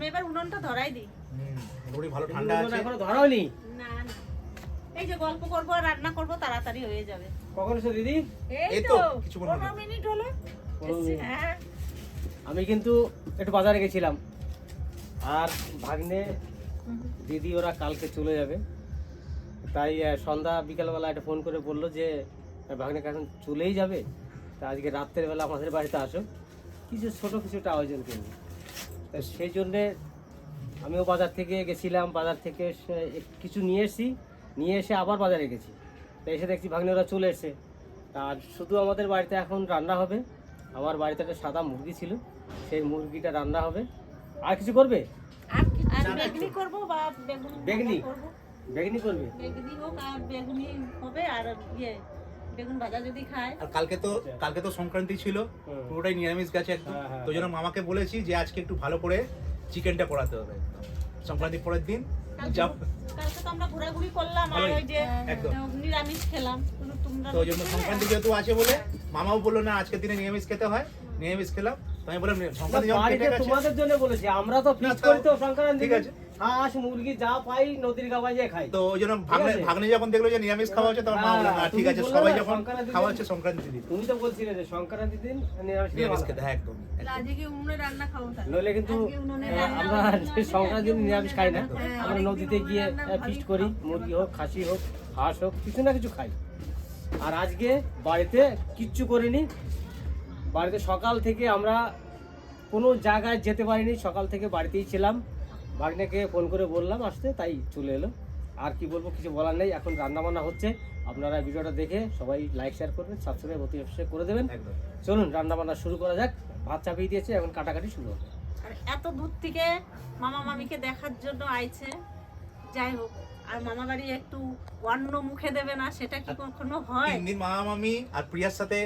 আমি এবার উনুনটা ধরাই দিই। হুম, মোটামুটি ভালো ঠান্ডা কিন্তু আছে। এখনও ধরা হয়নি না না। এই যে গল্প করব আর রান্না করব তাড়াতাড়ি হয়ে যাবে। কখন এসো দিদি? এই তো হলো। মিনিট হলো। হ্যাঁ। আমি কিন্তু একটু বাজারে গেছিলাম। আর ভাগ্নে দিদি ওরা কালকে চলে যাবে। তাই সন্ধ্যা বিকালবেলা একটা ফোন করে বলল যে ভাগ্নে এখন চলেই যাবে। তা আজকে রাত্রের বেলা আমাদের বাড়িতে আসো কিছু ছোট কিছুটা আয়োজন করব। তা সেই জন্যে আমিও বাজার থেকে গেছিলাম বাজার থেকে কিছু নিয়ে এসেছি নিয়ে এসে আবার বাজারে গেছি। তা এসে দেখছি ভাগ্নে ওরা চলে এসে আর শুধু আমাদের বাড়িতে এখন রান্না হবে আমার বাড়িতে একটা সাদা মুরগি ছিল সেই মুরগিটা রান্না হবে। আর কিছু করবে? বেগনি করব বা বেগুন বেগনি? বেগনি করবে? বেগনি হোক আর বেগুনি হবে আর ইয়ে বেগুন ভাজা যদি খায়। আর কালকে তো আচ্ছা। কালকে তো সংক্রান্তি ছিল পুরোটাই নিরামিষ গেছে একদম। হ্যাঁ, হ্যাঁ, তো জন্য মামাকে বলেছি যে আজকে একটু ভালো করে চিকেনটা করাতে হবে। সংক্রান্তি পরের দিন যাব কালকে তো আমরা ঘোরাঘুরি করলাম আর ওই যে নিরামিষ খেলাম। তো জন্য সংক্রান্তি যেহেতু আছে বলে মামাও বলল না আজকের দিনে নিরামিষ খেতে হয়। নিরামিষ খেলাম। তো আমি বললাম সংক্রান্তি তোমাদের জন্য বলেছি আমরা তো ফিক্স করি তো সংক্রান্তি ঠিক আছে। হাঁস মুরগি যা পাই নদীর গাবায় যে খাই। তো ওই জন্য ভাগ্নে ভাগ্নে যখন দেখল যে নিরামিষ খাওয়া হচ্ছে তখন মা হ্যাঁ, বলল না ঠিক আছে সবাই যখন খাওয়া হচ্ছে সংক্রান্তি দিন। তুমি তো বলছিলে যে সংক্রান্তি দিন নিরামিষ নিরামিষ খেতে হ্যাঁ একদম। একদম। আজকে উনুনে রান্না খাব নইলে কিন্তু আমরা সংক্রান্তি দিন নিরামিষ খাই না। হ্যাঁ, আমরা নদীতে গিয়ে ফিস্ট করি মুরগি হোক খাসি হোক হাঁস হোক কিছু না কিছু খাই। আর আজকে বাড়িতে কিচ্ছু করিনি। বাড়িতে সকাল থেকে আমরা কোনো জায়গায় যেতে পারিনি। সকাল থেকে বাড়িতেই ছিলাম। ভাগ্নেকে ফোন করে বললাম আসতে তাই চলে এলো। আর কি বলব কিছু বলার নেই এখন রান্না বান্না হচ্ছে। আপনারা ভিডিওটা দেখে সবাই লাইক শেয়ার করবেন সাবস্ক্রাইব অতি অবশ্যই করে দেবেন। চলুন রান্না বান্না শুরু করা যাক। ভাত চাপিয়ে দিয়েছে এখন কাটাকাটি শুরু হবে। আর এত দূর থেকে মামা মামিকে দেখার জন্য আইছে। যাই হোক আর মামা বাড়ি একটু অন্য মুখে দেবে না সেটা কি কখনো হয়? তিন দিন মামা মামি আর প্রিয়ার সাথে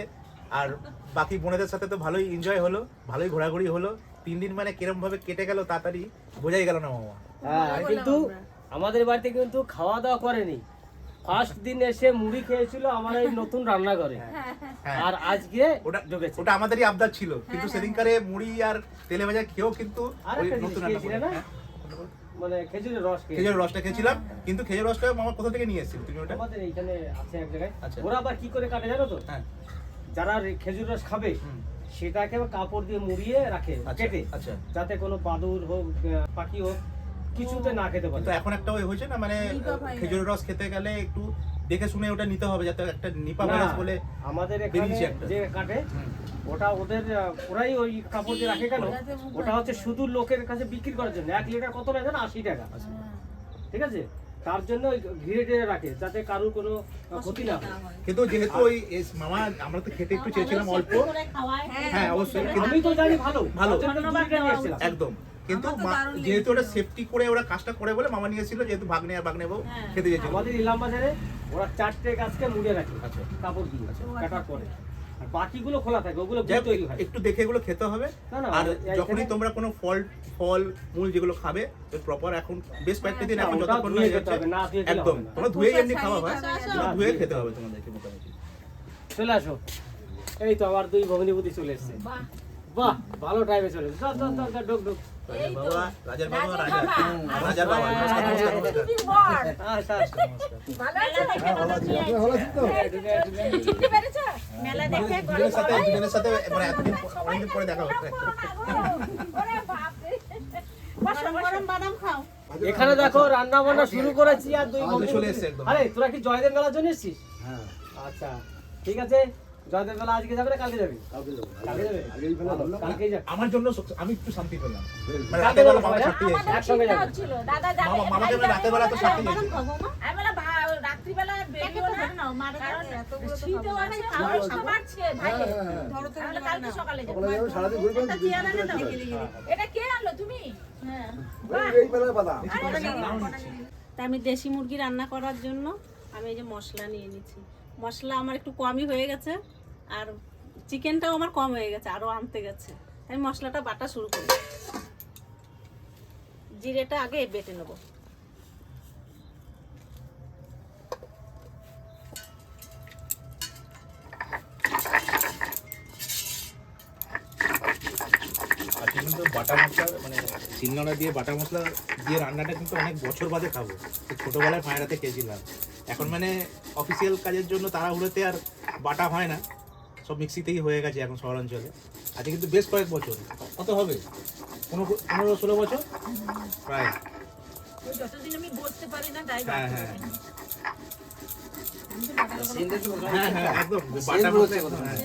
আর বাকি বোনেদের সাথে তো ভালোই এনজয় হলো ভালোই ঘোরাঘুরি হলো। তিন দিন মানে কিরম ভাবে কেটে গেল তাড়াতাড়ি বোঝাই গেল না মামা। হ্যাঁ কিন্তু আমাদের বাড়িতে কিন্তু খাওয়া দাওয়া করেনি। ফার্স্ট দিন এসে মুড়ি খেয়েছিল আমার এই নতুন রান্নাঘরে হ্যাঁ আর আজকে ওটা ঢুকেছে ওটা আমাদেরই আবদার ছিল। কিন্তু সেদিনকারে মুড়ি আর তেলে ভাজা খেয়েও কিন্তু নতুন রান্না? মানে খেজুরের রস খেজুরের রসটা খেয়েছিলাম। কিন্তু খেজুর রসটা মামা কোথা থেকে নিয়ে এসেছিল তুমি ওটা? আমাদের এইখানে আছে এক জায়গায়। আচ্ছা। ওরা আবার কি করে কাটে জানো তো? হ্যাঁ। যারা খেজুর রস খাবে সেটাকে কাপড় দিয়ে মুড়িয়ে রাখে আচ্ছা কেটে আচ্ছা। যাতে কোনো বাদুর হোক পাখি হোক কিছুতে না খেতে পারে। এখন একটা ওই হয়েছে না মানে খেজুরের রস খেতে গেলে একটু দেখে শুনে ওটা নিতে হবে যাতে একটা নিপা না, ভাইরাস বলে আমাদের এখানে একটা। যে কাটে ওটা ওদের ওরাই ওই কাপড় দিয়ে রাখে কেন? ওটা হচ্ছে শুধু লোকের কাছে বিক্রি করার জন্য। এক লিটার কত নেয় জানো? আশি টাকা। আচ্ছা। ঠিক আছে? তার জন্য ঘিরে টেরে রাখে যাতে কারোর কোনো ক্ষতি না হয়। কিন্তু যেহেতু ওই মামা আমরা তো খেতে একটু চেয়েছিলাম অল্প। খাওয়ায় হ্যাঁ অবশ্যই আমি তো জানি ভালো। ভালো। একদম। কিন্তু মা- যেহেতু ওটা সেফটি করে ওরা কাজটা করে বলে মামা নিয়েছিল যেহেতু ভাগ্নে আর ভাগ্নে বউ হ্যাঁ। খেতে যেছিল আমাদের ইলাম বাজারে ওরা চারটে গাছকে মুড়ে রাখে আচ্ছা। কাপড় দিয়ে আচ্ছা। কাটার পরে। বাকিগুলো খোলা থাকে ওগুলো তৈরি হয়। একটু দেখে এগুলো খেতে হবে। আর যখনই তোমরা কোনো ফল ফল মূল যেগুলো খাবে প্রপার এখন বেশ কয়েকটা দিন এখন যতক্ষণ না একদম। তোমরা ধুয়ে এমনি খাওয়া হয় ধুয়ে খেতে হবে তোমাদেরকে মোটামুটি। চলে আসো। এই তো আমার দুই ভগ্নিপতি চলে এসছে। বাহ। ভালো টাইমে চলে এসছে। চল, চল, আচ্ছা, আচ্ছা? হ্যাঁ, মানে এখানে দেখো রান্না বান্না শুরু করেছি আর দুই চলে এসছে একদম। আরে তোরা কি জয়দেব মেলার জন্য এসেছিস হ্যাঁ আচ্ছা ঠিক আছে জয়দেব মেলা আজকে যাবে না কালকে যাবি? কালকে যাব। কালকে যাবে? আগেই ফেলা ভালো কালকেই যাবে। আমার জন্য আমি একটু শান্তি পেলাম। মানে কালকে বেলা মামা ছাড়তে আমাদের একসঙ্গে চিন্তা যাব। দাদা যাবে, মামা মামাকে যাবে, রাতের বেলা তো ছাড়তে যাবে। বাদাম যাচ্ছি খাব মা আমি বললাম, ভা- রাত্রিবেলা বেরিও প্যাকেটটা না, ধরে নাও মার কারণ শীতও আছে, খাবার তো বাড়ছে, ভাই। কালকে সকালে যাব। সকালে যাব সারাদিন ঘুরবেন একটা দুদিন চেয়ার এনে দাও। ঘুরবেন চলে আসবেন। এটা কে আনলো? তুমি? হ্যাঁ। এই- এই বাদাম। তা আমি দেশি মুরগি রান্না করার জন্য আমি এই যে মশলা নিয়ে নিচ্ছি। মশলা আমার একটু কমই হয়ে গেছে। আর চিকেনটাও আমার কম হয়ে গেছে আরও আনতে গেছে। আমি মশলাটা বাটা শুরু করি। জিরেটা আগে বেটে নেব। বাটা মশলা মানে দিয়ে মশলা দিয়ে রান্নাটা কিন্তু অনেক বছর বাদে খাব। ছোটোবেলায় পায়রাতে খেয়েছিলাম। এখন মানে অফিসিয়াল কাজের জন্য তাড়াহুড়োতে আর বাটা হয় না। সব মিক্সিতেই হয়ে গেছে এখন শহরাঞ্চলে। আজকে কিন্তু বেশ কয়েক বছর। কত হবে? পনেরো পনেরো ষোলো বছর? প্রায়। ওই যতদিন আমি বসতে পারি না তাই হ্যাঁ হ্যাঁ। সিনটা তো হ্যাঁ হ্যাঁ একদম বাটা মশলা একদম, হ্যাঁ।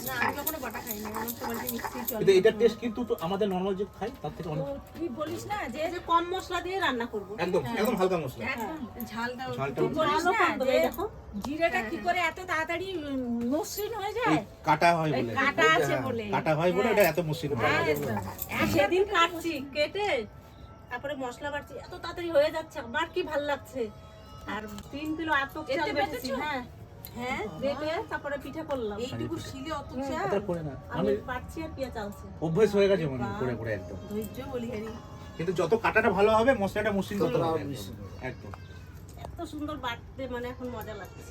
না আমি কখনো বাটা খাইনি আমার তো বাড়িতে মিক্সি চলে কিন্তু এটার টেস্ট কিন্তু আমাদের নর্মাল যে খাই তার থেকে অনেক তুই বলিস না যে যে কম মশলা দিয়ে রান্না করব। একদম একদম হালকা মশলা। একদম ঝালটা ঝালটা তুই বলিস না যে এই কি করে এত তাড়াতাড়ি মসৃণ হয়ে যায়? কাটা হয় বলে। কাটা আছে বলে। কাটা হয় বলে এটা এত মসৃণ হয়। হ্যাঁ, সেদিন কাটছি কেটে তারপরে মশলা বাড়ছি এত তাড়াতাড়ি হয়ে যাচ্ছে আমার কি ভালো লাগছে? আর তিন কিলো এত চাল বেটেছি হ্যাঁ। হ্যাঁ? বেটে তারপরে পিঠে করলাম। এইটুকু শিলে অত এটা করে না। আমি পাচ্ছি আর পেঁয়াজ চালছে অভ্যেস হয়ে গেছে মনে করে করে একদম। ধৈর্য বলি হারি কিন্তু যত কাটাটা ভালো হবে মশলাটা মসৃণ হবে একদম। একদম। এত সুন্দর বাটতে মানে এখন মজা লাগছে।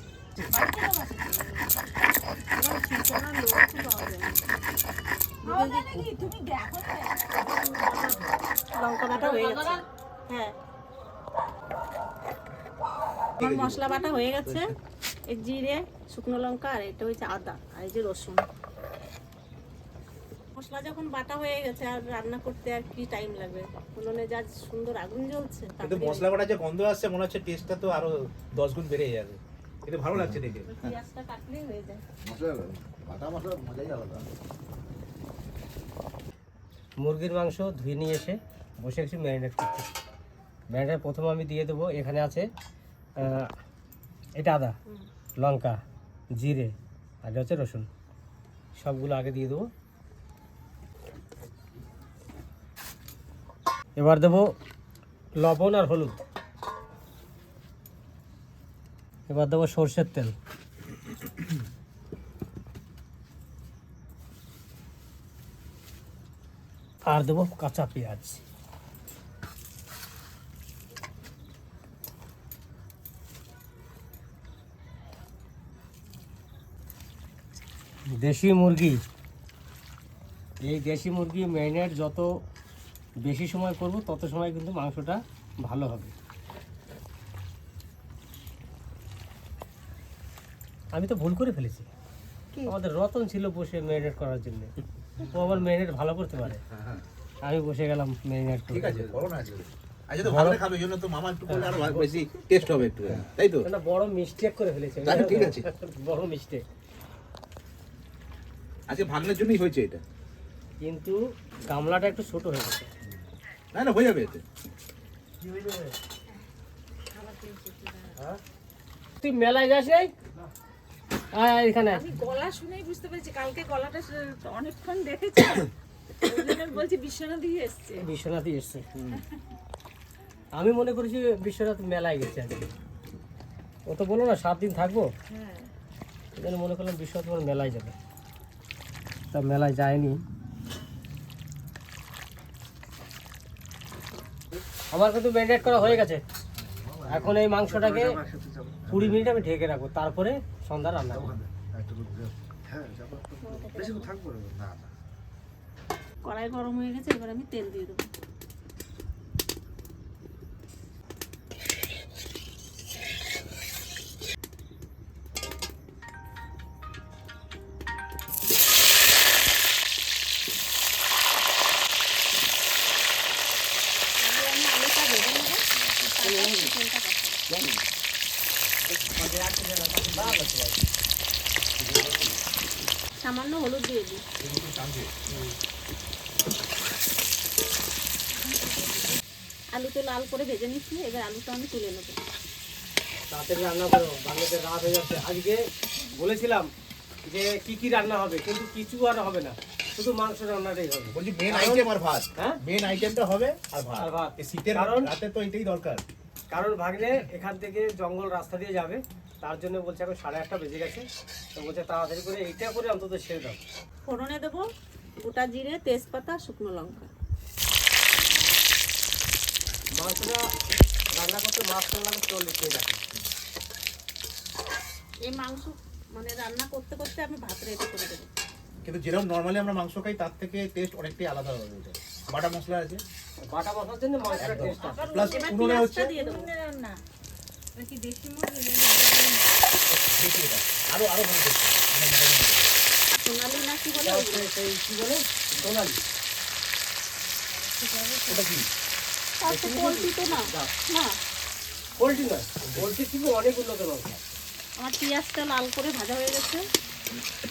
তুমি দেখো না। লঙ্কা বাটা হয়ে গেছে। হ্যাঁ। আমার মশলা বাটা হয়ে গেছে। এই জিরে শুকনো লঙ্কা আর এটা হচ্ছে আদা আর এই যে রসুন। মশলা যখন বাটা হয়ে গেছে আর রান্না করতে আর কি টাইম লাগবে? উনুনে যা সুন্দর আগুন জ্বলছে কিন্তু মশলা বাটা যে গন্ধ আসছে মনে হচ্ছে টেস্টটা তো আরও দশ গুণ বেড়ে যাবে। কিন্তু ভালো লাগছে দেখে। পেঁয়াজটা কাটলেই হয়ে যায়। মশলা বাটা মশলা মজাই আলাদা। মুরগির মাংস ধুয়ে নিয়ে এসে বসে গেছি ম্যারিনেট করতে। ম্যারিনেট প্রথমে আমি দিয়ে দেবো, এখানে আছে এটা আদা, লঙ্কা, জিরে, আর হচ্ছে রসুন। সবগুলো আগে দিয়ে দেবো। এবার দেবো লবণ আর হলুদ। এবার দেবো সর্ষের তেল। আর দেবো কাঁচা পেঁয়াজ। দেশি মুরগি। এই দেশি মুরগি ম্যারিনেট যত বেশি সময় করব তত সময় কিন্তু মাংসটা ভালো হবে। আমি তো ভুল করে ফেলেছি। আমাদের রতন ছিল বসে ম্যারিনেট করার জন্য। ও আবার ম্যারিনেট ভালো করতে পারে। আমি বসে গেলাম ম্যারিনেট ঠিক করতে আছে করো না আজকে। আজকে ভালো খাবে জন্য তো মামা একটু করলে আরও বেশি টেস্ট হবে একটু। তাই তো? একটা বড় মিস্টেক করে ফেলেছে। ঠিক আছে। বড় মিস্টেক আজকে ভাগনের জন্যই হয়েছে এটা। কিন্তু গামলাটা একটু ছোট হয়ে গেছে। না না হয়ে যাবে এতে। তুই মেলায় যাস নাই আয় আয় এখানে আমি গলা শুনেই বুঝতে পেরেছি কালকে গলাটা অনেকক্ষণ দেখেছি। বলছি বিশ্বনাথ দিয়ে এসছে। বিশ্বনাথই এসছে আমি মনে করেছি বিশ্বনাথ মেলায় গেছে আজকে। ও তো বলো না সাত দিন থাকব? হ্যাঁ। মনে করলাম বিশ্বনাথ মেলায় যাবে। তা মেলায় যায়নি। আমার কিন্তু ম্যারিনেট করা হয়ে গেছে। এখন এই মাংসটাকে কুড়ি মিনিট আমি ঢেকে রাখব, তারপরে সন্ধ্যা রান্না করব। কড়াই গরম হয়ে গেছে, এবার আমি তেল দিয়ে দেবো। আলু তো লাল করে ভেজে নিচ্ছি এবার আলুটা আমি তুলে নেব। তাড়াতাড়ি রান্না করো রাত হয়ে যাচ্ছে। আজকে বলেছিলাম যে কি কি রান্না হবে কিন্তু কিছু আর হবে না। শুধু মাংস রান্নাটাই হবে। বলছি মেন কারণ- আইটেম আর ভাত। হ্যাঁ? মেন আইটেমটা হবে আর ভাত। আর ভাত। শীতের কারণ- রাতে তো এটাই দরকার। কারণ ভাগ্নে এখান থেকে জঙ্গল রাস্তা দিয়ে যাবে তার জন্য বলছে এখন সাড়ে আটটা বেজে গেছে। তো বলছে তাড়াতাড়ি করে এইটা করে অন্তত সেরে দাও। ফোড়নে দেবো গোটা জিরে তেজপাতা শুকনো লঙ্কা। মাংসটা রান্না করতে মাছ লাগে চল্লিশ মিনিট আছে এই মাংস মানে রান্না করতে করতে আমি ভাত রেডি করে দেবো। কিন্তু যেরকম নর্মালি আমরা মাংস খাই তার থেকে টেস্ট অনেকটাই আলাদা হবে এটা বাটা মশলা আছে? বাটা মশলার জন্য মাংসটা টেস্ট প্লাস উনুনে হচ্ছে পেঁয়াজটা দিয়ে দেবো। না এটা দেশি মুরগি। আরও আরও ভালো টেস্ট মানে সোনালি না কি বলে? সেই কি বলে? সোনালি। ওটা কি? তার তো না। না। পোলট্রি নয় পোলট্রি কিন্তু অনেক উন্নত আমার পেঁয়াজটা লাল করে ভাজা হয়ে গেছে।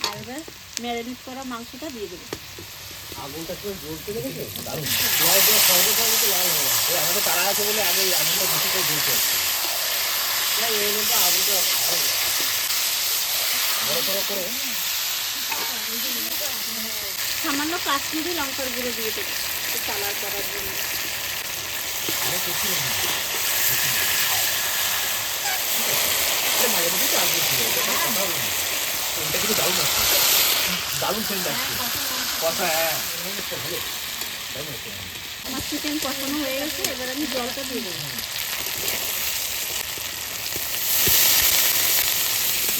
আর এবার ম্যারিনেট করা মাংসটা দিয়ে দেবো। আগুনটা পুরো জ্বলতে লাল আমাদের তারা আছে বলে আগে আগুনটা বেশি করে না এই আগুনটা বড় বড় করে। সামান্য কাশ্মীরি লঙ্কার গুঁড়ো দিয়ে দেবো। কালার করার জন্য। দারুণ সেন্ট আসছে কথা হ্যাঁ ভালো আমার চিকেন কষানো হয়ে গেছে, এবার আমি জলটা দিয়ে দেবো।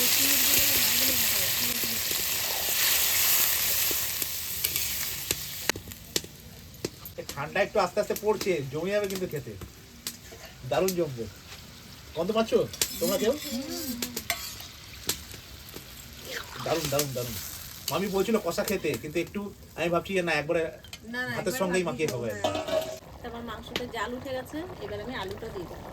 এই ঠান্ডা একটু আস্তে আস্তে পড়ছে জমে যাবে কিন্তু খেতে। দারুণ জমবে। গন্ধ পাচ্ছ? তোমরা কেউ? দারুণ দারুণ দারুণ। মামি বলছিল কষা খেতে কিন্তু একটু আমি ভাবছি না একবারে ভাতের সঙ্গেই মাখিয়ে খাব। তারপর মাংসতে জাল উঠে গেছে এবার আমি আলুটা দিয়ে দেবো।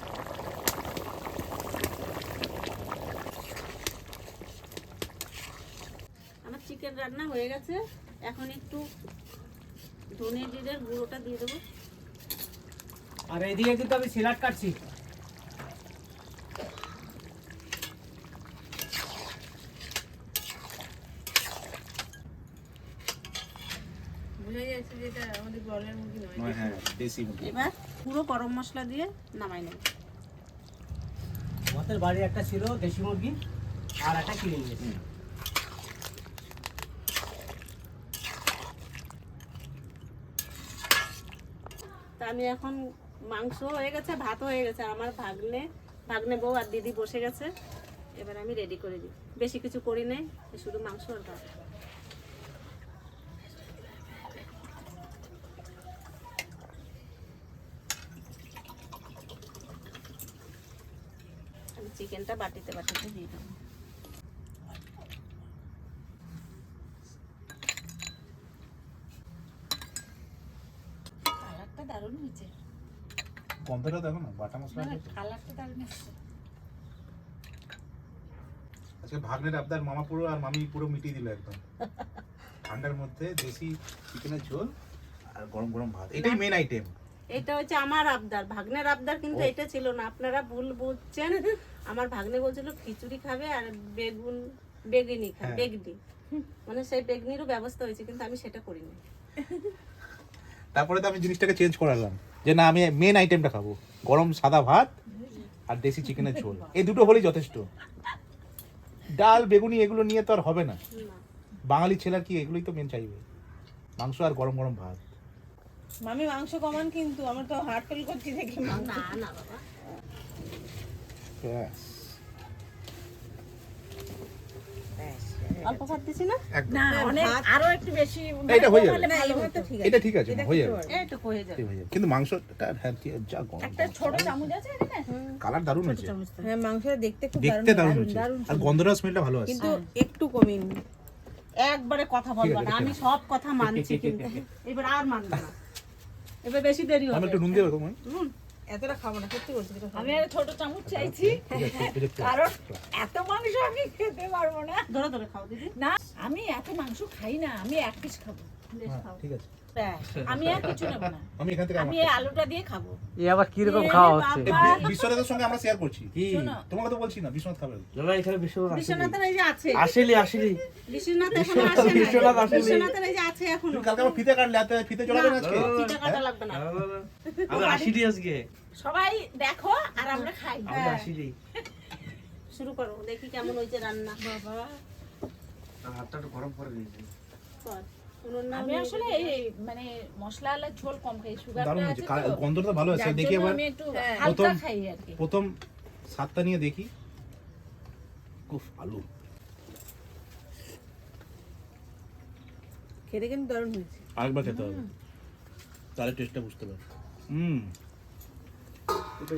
আমার চিকেন রান্না হয়ে গেছে। এখন একটু ধনে জিরের গুঁড়োটা দিয়ে দেবো। আর এদিকে কিন্তু আমি সিলাট কাটছি। যাচ্ছে যে এটা আমাদের ব্রয়লার মুরগি নয়। হ্যাঁ দেশি এবার পুরো গরম মশলা দিয়ে নামাই নেব। আমাদের বাড়ি একটা ছিল দেশি মুরগি আর একটা কিনে নিয়েছি। তা আমি এখন মাংস হয়ে গেছে ভাত হয়ে গেছে। আমার ভাগ্নে ভাগ্নে বউ আর দিদি বসে গেছে। এবার আমি রেডি করে দিই। বেশি কিছু করি নাই, শুধু মাংস আর ভাত। চিকেনটা বাটিতে বাটিতে দিয়ে দেবো কালারটা দারুণ হয়েছে গন্ধটা দেখো না বাটা মশলা। কালারটা দারুণ আজকে ভাগ্নের আবদার মামা পুরো আর মামি পুরো মিটিয়ে দিল একদম। ঠান্ডার মধ্যে দেশি চিকেনের ঝোল আর গরম গরম ভাত। এটাই মেন আইটেম এটা হচ্ছে আমার আবদার। ভাগ্নের আবদার কিন্তু এটা ছিল না। আপনারা ভুল বুঝছেন। আমার ভাগ্নে বলছিল খিচুড়ি খাবে আর বেগুন বেগুনি খাবে হ্যাঁ। বেগনি। মানে সেই বেগনিরও ব্যবস্থা হয়েছে কিন্তু আমি সেটা করিনি। তারপরে তো আমি জিনিসটাকে চেঞ্জ করালাম। যে না আমি মেন আইটেমটা খাব। গরম সাদা ভাত আর দেশি চিকেনের ঝোল। এই দুটো হলেই যথেষ্ট। ডাল বেগুনি এগুলো নিয়ে তো আর হবে না। বাঙালি ছেলের কি এগুলোই তো মেন চাইবে? মাংস আর গরম গরম ভাত। মামি মাংস কমান কিন্তু। আমার তো হার্ট ফেল করছি দেখি। না না বাবা। অল্প ভাত দিছি না? না অনেক আরও একটু বেশি এটা হয়ে যাবে। না এবার তো ঠিক আছে। এটা ঠিক আছে হয়ে যাবে। এইটুকু হয়ে যাবে। হয়ে। কিন্তু মাংসটা হ্যাঁ যা গরম একটা ছোট চামচ আছে এখানে? কালার দারুণ হয়েছে। হ্যাঁ মাংসটা দেখতে খুব দেখতে দারুণ আর গন্ধটা স্মেলটা ভালো আছে। কিন্তু একটু কমিন। একবারে কথা বলব না আমি সব কথা মানছি কিন্তু। এবার আর মানবো না। এবার বেশি দেরি আমি হবে। একটু নুন তোমায়। নুন? এতটা খাব না সত্যি বলছি আমি একটা ছোট চামচ চাইছি। এই কারণ এত মাংস আমি খেতে পারব না। ধরে ধরে খাও দিদি। না আমি এত মাংস খাই না আমি এক পিস খাব। হ্যাঁ, ঠিক আছে। আমি আর কিছু নেব না। আমি এখান থেকে আমি আলুটা দিয়ে খাব। এ আবার কীরকম খাওয়া হচ্ছে? বিশ্বনাথের সঙ্গে আমরা শেয়ার করছি। তোমাকে তো বলছি না বিশ্বনাথ খাবে না এখানে বিশ্বনাথ আসেনি। এই যে আছে। আসেনি আসেনি। বিশ্বনাথ এখনও আসে বিশ্বনাথ আসেনি। বিশ্বনাথের এই যে আছে এখনও। কালকে আমার ফিতে কাটলে হাতে ফিতে চলাবে না আজকে? ফিতা কাটা লাগবে না। আমি আসিনি আজকে। সবাই দেখো আর আমরা খাই। আমি আসিনি শুরু করো দেখি কেমন হয়েছে রান্না। বাবা। হাতটা একটু গরম করে দিয়েছি কর। উনুন না আমি আসলে মানে মশলা আলার ঝোল কম খাই সুগারটা আছে হয়েছে। তো কা- গন্ধটা ভালো আছে। দেখি এবার একটু হ্যাঁ। প্রথম- খাই আর কি। প্রথম স্বাদটা নিয়ে দেখি। উফ আলু। খেতে কিন্তু দারুণ হয়েছে। আরেকবার খেতে হবে। তাহলে টেস্টটা বুঝতে পারবে। হুম।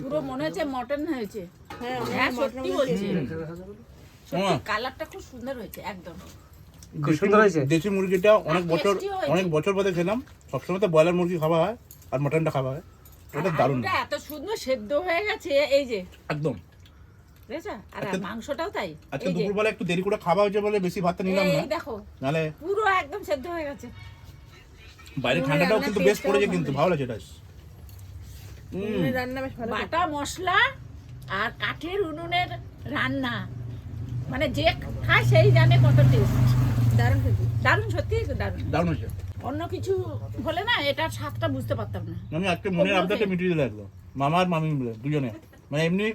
পুরো মনে হচ্ছে মটন হয়েছে। হ্যাঁ হ্যাঁ সত্যি বলছি। কালারটা খুব সুন্দর হয়েছে একদম। খুব সুন্দর হয়েছে? দেশি মুরগিটা অনেক বছর অনেক বছর বাদে খেলাম। সবসময় তো ব্রয়লার মুরগি খাওয়া হয় আর মটনটা খাওয়া হয়। ওটা দারুণ। এত সুন্দর সেদ্ধ হয়ে গেছে এই যে। একদম। আর মাংসটাও তাই। আজকে দুপুরবেলা একটু দেরি করে খাওয়া হয়েছে বলে বেশি ভাতটা নিলাম না। দেখো নাহলে পুরো একদম সেদ্ধ হয়ে গেছে। বাইরে ঠান্ডাটাও কিন্তু বেশ পড়েছে কিন্তু ভালো লাগছে এটা হুম। বাটা মশলা আর কাঠের উনুনের রান্না। মানে যে খায় সেই জানে কত টেস্ট দারুণ দারুণ সত্যি দারুণ। দারুণ হয়েছে। অন্য কিছু হলে না এটার স্বাদটা বুঝতে পারতাম না। আমি আজকে মনের আবদারটা। মিটিয়ে দিল একদম। মামা আর মামি মিলে দুজনে। মানে এমনি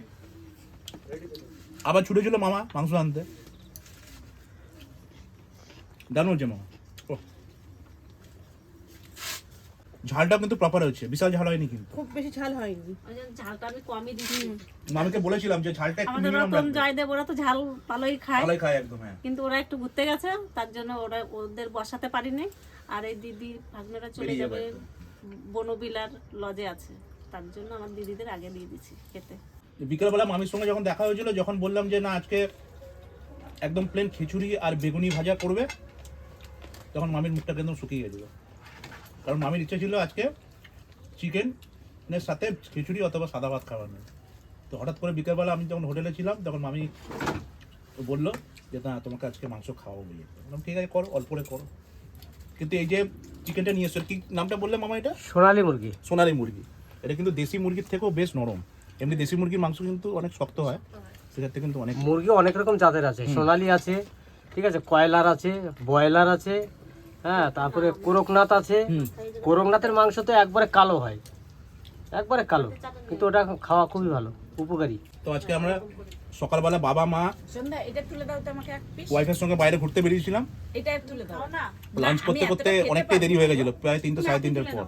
আবার ছুটেছিল মামা মাংস আনতে। দারুণ হচ্ছে মামা। ওহ। ঝালটা কিন্তু প্রপার হচ্ছে বিশাল ঝাল হয়নি কিন্তু। খুব বেশি ঝাল হয়নি। ঝালটা আমি কমই দিচ্ছি। মামিকে বলেছিলাম যে ঝালটা একটু আমাদের মিনিমাম রকম জয়দেব ওরা তো ঝাল ভালোই খায়। ভালোই খায় একদম হ্যাঁ। কিন্তু ওরা একটু ঘুরতে গেছে তার জন্য ওরা ওদের বসাতে পারিনি। আর এই দিদি ভাগ্নেরা চলে যাবে যাবে। বনবিলার লজে আছে। তার জন্য আমার দিদিদের আগে দিয়ে দিচ্ছি খেতে। বিকেলবেলা মামির সঙ্গে যখন দেখা হয়েছিল যখন বললাম যে না আজকে একদম প্লেন খিচুড়ি আর বেগুনি ভাজা করবে তখন মামির মুখটা একদম শুকিয়ে গেছিল। কারণ মামির ইচ্ছে ছিল আজকে চিকেনের সাথে খিচুড়ি অথবা সাদা ভাত খাওয়ানো তো হঠাৎ করে বিকেলবেলা আমি যখন হোটেলে ছিলাম তখন মামি বলল যে না তোমাকে আজকে মাংস খাওয়াবো বলে। বললাম ঠিক আছে করো অল্প করে করো। কিন্তু এই যে চিকেনটা নিয়ে এসছো কি নামটা বললে মামা এটা? সোনালি মুরগি। সোনালি মুরগি। এটা কিন্তু দেশি মুরগির থেকেও বেশ নরম। এমনি দেশি মুরগির মাংস কিন্তু অনেক শক্ত হয় সেক্ষেত্রে কিন্তু অনেক মুরগি অনেক রকম জাতের আছে সোনালি আছে ঠিক আছে কয়লার আছে ব্রয়লার আছে হ্যাঁ তারপরে কোরকনাথ আছে। কোরকনাথের মাংস তো একবারে কালো হয় একবারে কালো কিন্তু ওটা খাওয়া খুবই ভালো উপকারী। তো আজকে আমরা সকালবেলা বাবা মা সন্ধ্যা এটা তুলে দাও তো আমাকে এক পিস ওয়াইফের সঙ্গে বাইরে ঘুরতে বেরিয়েছিলাম। এটা তুলে দাও। না। লাঞ্চ করতে করতে অনেকটাই দেরি হয়ে গেছিল প্রায় তিনটে সাড়ে তিনটের পর।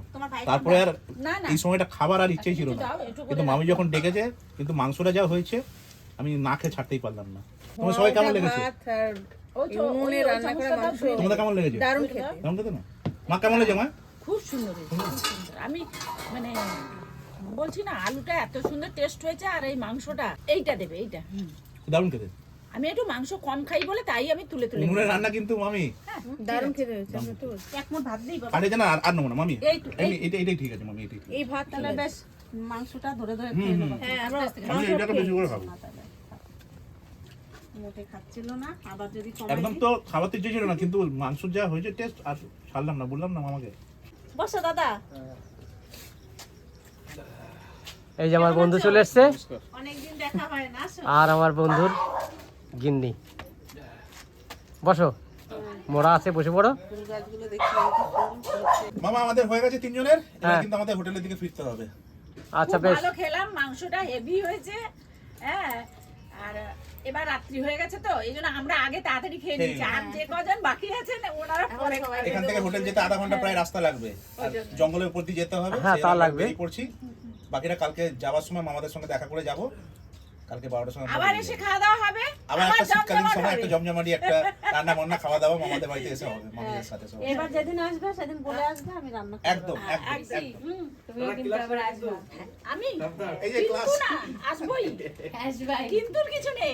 তারপরে আর না না। এই সময়টা খাবার আর ইচ্ছেই ছিল না। কিন্তু মামি যখন ডেকেছে কিন্তু মাংসটা যা হয়েছে আমি না খেয়ে ছাড়তেই পারলাম না। তোমার সবাই কেমন লেগেছে? ওই রান্না করা তোমাদের কেমন লেগেছে? দারুণ খেতে। কেমন খেতে না মা কেমন লেগেছে মা? খুব সুন্দর হয়েছে। খুব সুন্দর আমি মানে বলছি না আলুটা এত সুন্দর টেস্ট হয়েছে আর এই মাংসটা এইটা দেবে এইটা। দারুণ খেতে। আমি একটু মাংস কম খাই বলে তাই আমি তুলে তুলে উনুনের রান্না কিন্তু মামি। দারুণ খেতে হয়েছে তো এক মুঠ ভাত দিই বাবা। কাটে জানা আর আর না মামি। এই এটা এটাই ঠিক আছে মামি এটাই ঠিক এই ভাত তাহলে বেশ মাংসটা ধরে ধরে খেয়ে। নেব। হ্যাঁ আমরা আমি এটাকে বেশি করে খাব। মোটে খাচ্ছিল না আবার যদি একদম তো খাওয়াতে না কিন্তু মাংস যা হয়েছে টেস্ট আর ছাড়লাম না বললাম না মামাকে। বসো দাদা। এই যে আমার বন্ধু চলে এসছে। অনেকদিন দেখা হয় না আসো আর আমার বন্ধুর গিন্নি। বসো। মোড়া আছে বসে পড়ো। মামা আমাদের হয়ে গেছে তিনজনের এবার হ্যাঁ। কিন্তু আমাদের হোটেলের দিকে ফিরতে হবে। আচ্ছা বেশ। ভালো খেলাম মাংসটা হেভি হয়েছে হ্যাঁ। আর এবার রাত্রি হয়ে গেছে তো এই জন্য আমরা আগে তাড়াতাড়ি খেয়ে নিচ্ছি। আর যে কজন বাকি আছেন ওনারা পরে এখান থেকে হোটেল যেতে আধা ঘণ্টা প্রায় রাস্তা লাগবে। জঙ্গলের উপর দিয়ে যেতে হবে হ্যাঁ, তা লাগবে। পড়ছি বাকিরা কালকে যাওয়ার সময় মামাদের সঙ্গে দেখা করে যাব। কালকে বারোটার সময় আবার এসে খাওয়া দাওয়া হবে? আবার একটা শীতকালীন সময় একটা জমজমাটি একটা রান্না বান্না খাওয়া দাওয়া মামাদের বাড়িতে এসে হবে মামিদের সাথে সব এবার যেদিন আসবে সেদিন বলে আসবে আমি রান্না একদম একদম। তুমিও কিন্তু আবার আসবে। আমি এই যে ক্লাস না আসবই। কিন্তু কিছু নেই।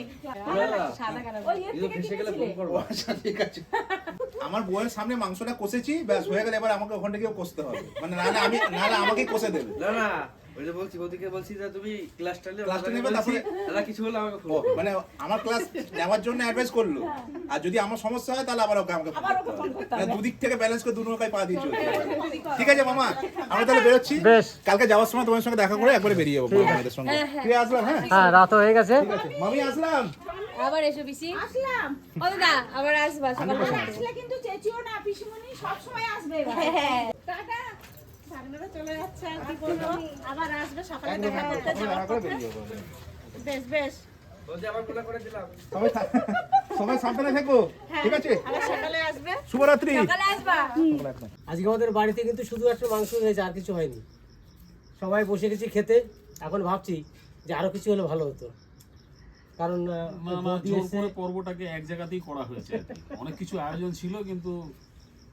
সাদা কালো ওই এর থেকে কিনেছিলে? আচ্ছা ঠিক আছে। আমার বউয়ের সামনে মাংসটা কষেছি ব্যাস হয়ে গেলে এবার আমাকে ওখান থেকেও কষতে হবে। মানে নাহলে আমি নাহলে আমাকেই কষে দেবে। না না ওই যে বলছি ওদিকে বলছি যে তুমি ক্লাসটা নেবে ক্লাসটা নেবে, তারপরে- দাদা কিছু হলে আমাকে ফোন মানে আমার ক্লাস নেওয়ার জন্য অ্যাডভাইস করল। আর যদি আমার সমস্যা হয় তাহলে আবার ওকে আমাকে ফোন করতে হবে। মানে দুদিক থেকে ব্যালেন্স করে দু নৌকায় পা দিয়ে ঠিক আছে মামা আমরা তাহলে বেরোচ্ছি। কালকে যাওয়ার সময় তোমার সঙ্গে দেখা করে একবারে বেরিয়ে যাব আমাদের সঙ্গে। তুই আসলাম হ্যাঁ? হ্যাঁ রাত হয়ে গেছে। মামি আসলাম। আবার এসো পিসি। আসলাম। ও দাদা আবার আসবা সকাল। আসলে কিন্তু চেঁচিও না পিসিমণি সব সময় আসবে হ্যাঁ। টাটা ভাগ্নেরা চলে যাচ্ছে আর কি করব আবার আসবে সকালে দেখা করতে যাওয়ার করে কথা। বেরিয়ে যাব। বেশ বেশ। বলছি আমার কোলে করে দিলাম। সবাই থা- সবাই সাবধানে থেকো ঠিক আছে? আবার সকালে আসবে। শুভরাত্রি। সকালে আসবা। আজকে আমাদের বাড়িতে কিন্তু শুধু একটা মাংস হয়েছে আর কিছু হয়নি। সবাই বসে গেছি খেতে। এখন ভাবছি যে আরও কিছু হলে ভালো হতো। কারণ পর্বটাকে এক জায়গাতেই করা হয়েছে অনেক কিছু আয়োজন ছিল কিন্তু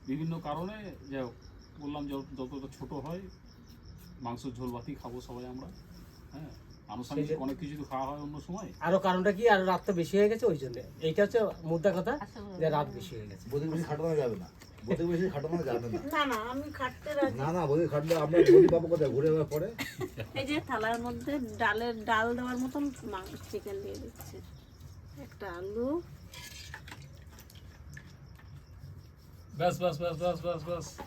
বিভিন্ন কারণে যাই হোক। বললাম যত- যতটা ছোট হয় মাংস ঝোল ভাতই খাব সবাই আমরা হ্যাঁ? আনুষঙ্গিক যে- অনেক কিছু খাওয়া হয় অন্য সময়। আরও কারণটা কি? আরও রাত তো বেশি হয়ে গেছে ওই জন্য। এইটা হচ্ছে মুদ্রা কথা যে রাত বেশি হয়ে গেছে। বদি বেশি খাটানো যাবে না। বদি বেশি খাটানো যাবে না। না না আমি খাটতে রাজি। না না বদি খাটলে আমরা বদি পাবো কোথায় ঘুরে যাওয়ার পরে? এই যে থালার মধ্যে ডালের ডাল দেওয়ার মতন চিকেন দিয়ে দিচ্ছি। একটা আলু। ব্যাস ব্যাস ব্যাস ব্যাস ব্যাস ব্যাস।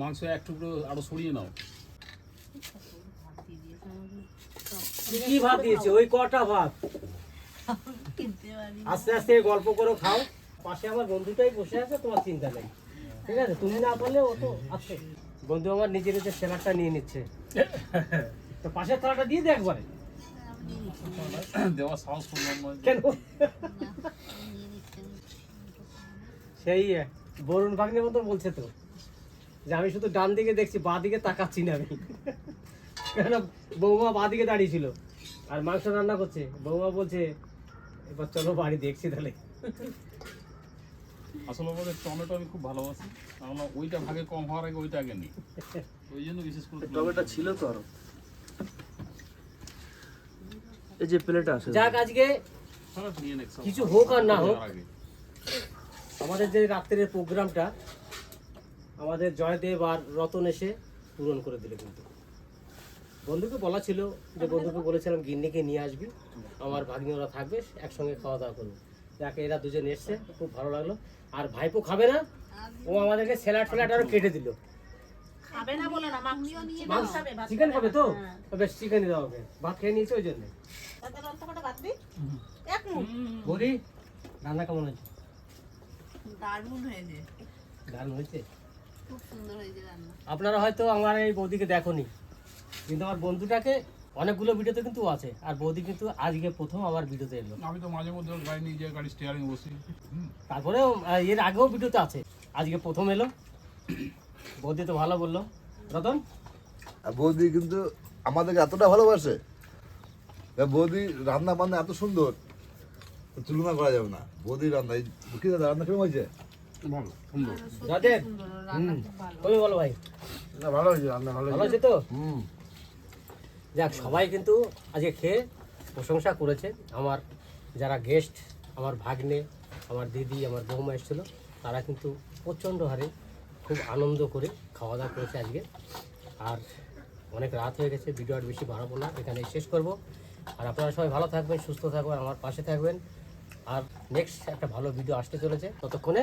মাংস এক টুকরো আরও সরিয়ে নাও। কি ভাত দিয়েছে? ওই কটা ভাত? আস্তে আস্তে গল্প করো খাও। পাশে আমার বন্ধুটাই বসে আছে তোমার চিন্তা নেই। ঠিক আছে? তুমি না বললে ও তো আছে। বন্ধু আমার নিজে নিজে সেলারটা নিয়ে নিচ্ছে। তো পাশের থালাটা দিয়ে দে একবারে। দেওয়ার সাহস কেন? সেই বরুণ ভাগ্নের মতো বলছে তো। যে আমি শুধু ডান দিকে দেখছি বাঁ দিকে তাকাচ্ছি না আমি। কেন? বৌমা বাঁ দিকে দাঁড়িয়ে ছিল। আর মাংস রান্না করছে। বৌমা বলছে এবার চলো বাড়ি দেখছি তাহলে। আসলে আমাদের টমেটো আমি খুব ভালোবাসি। আমরা ওইটা ভাগে কম হওয়ার আগে ওইটা আগে নিই ওই জন্য বিশেষ করে টমেটো ছিল তো আরও। এই যে প্লেট আছে। যাক আজকে নেক কিছু হোক আর না হোক। আমাদের যে রাত্রের প্রোগ্রামটা আমাদের জয়দেব আর রতন এসে পূরণ করে দিল কিন্তু। বন্ধুকে বলা ছিল যে বন্ধুকে বলেছিলাম গিন্নিকে নিয়ে আসবি আমার ভাগ্নি ওরা থাকবে একসঙ্গে খাওয়া দাওয়া করব। যাকে এরা দুজন এসছে খুব ভালো লাগল। আর ভাইপো খাবে না? ও আমাদেরকে স্যালাড ফ্যালাড আরও কেটে দিল। খাবে না বলে না মাংস মাংস চিকেন খাবে তো? বেশ চিকেনই দেওয়া হবে ভাত খেয়ে নিয়েছে ওই জন্যে? বলি রান্না কেমন হয়েছে? দারুণ হয়েছে। দারুণ হয়েছে? আপনারা হয়তো আমার এই বৌদিকে দেখোনি কিন্তু আমার বন্ধুটাকে অনেকগুলো ভিডিওতে কিন্তু আছে আর বৌদি কিন্তু আজকে প্রথম আমার ভিডিওতে এলো। আমি তো মাঝে মধ্যে গাড়ি নিয়ে যাই গাড়ি স্টিয়ারিং বসি। হুম। তারপরেও এর আগেও ভিডিওতে আছে আজকে প্রথম এলো। বৌদি তো ভালো বলল। রতন? আর বৌদি কিন্তু আমাদেরকে এতটা ভালোবাসে বৌদি রান্না বান্না এত সুন্দর তুলনা করা যাবে না। বৌদি রান্না এই কি দাদা রান্না কেমন হয়েছে? ভালো সুন্দর রাজের তুমি বলো ভাই। না ভালো হয়েছে রান্না ভালো তো? হুম। যাক সবাই কিন্তু আজকে খেয়ে প্রশংসা করেছে। আমার যারা গেস্ট আমার ভাগ্নে আমার দিদি আমার বৌমা এসেছিল তারা কিন্তু প্রচণ্ড হারে খুব আনন্দ করে খাওয়া দাওয়া করেছে আজকে। আর অনেক রাত হয়ে গেছে ভিডিও আর বেশি বাড়াবো না এখানে শেষ করব। আর আপনারা সবাই ভালো থাকবেন সুস্থ থাকবেন আমার পাশে থাকবেন। আর নেক্সট একটা ভালো ভিডিও আসতে চলেছে ততক্ষণে